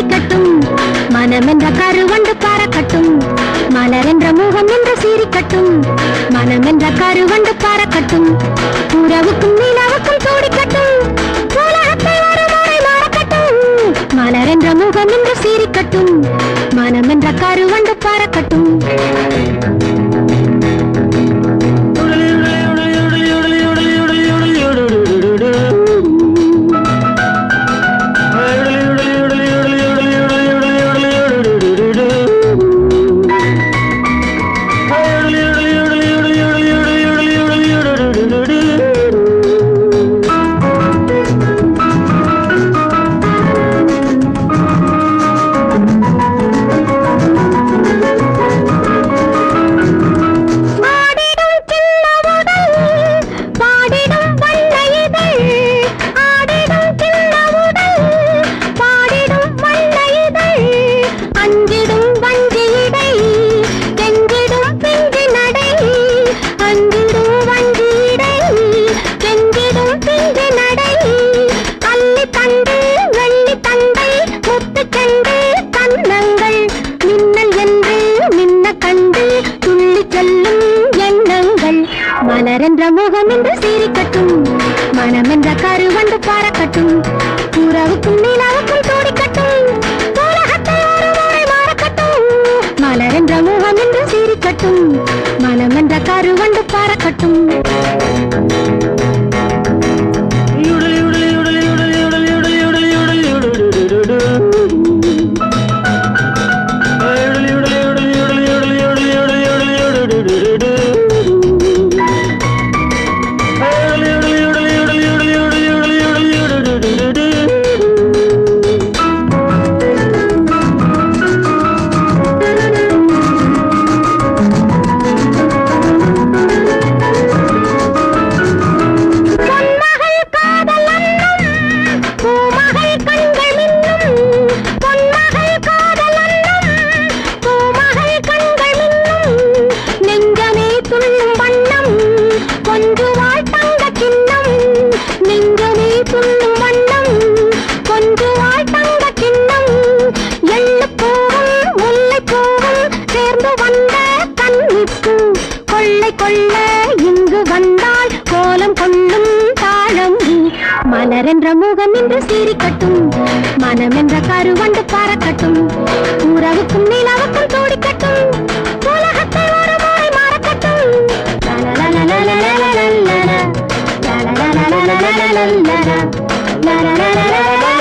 சீரிக்கட்டும் மனமென்ற கருவண்டு பறக்கட்டும் மலரென்ற முகம் என்று சீரிக்கட்டும் மனமென்ற கருவண்டு பறக்கட்டும் உறவுக்கும் நிலவுக்கும் சூடிக்கட்டும் உலகத்தை ஒரு மலரென்ற முகம் என்று சீரிக்கட்டும் மனமென்ற மோகம் என்று சீரிக்கட்டும் மனமென்ற கரு வந்து பாறக்கட்டும் உறவுக்கும் நிலவுக்கும் தோடிக்கட்டும். மலரென்ற மோகம் என்று சீரிக்கட்டும் மனமென்ற கரு வந்து பாறக்கட்டும் கொள்ளை கொள்ள இங்கு வந்தால் கோலம் கொள்ளும் தாழம்பூ மலரென்ற முகம் என்று சீரிக்கட்டும் மனமென்ற கருவண்டு பறக்கட்டும் உறவுக்கும் நிலவுக்கும் தோடிக்கட்டும் உலகத்தை ஒரு முறை மறக்கட்டும் லலலலலலலலலலல. லலலலலலலலலல. லலலலலலலலல.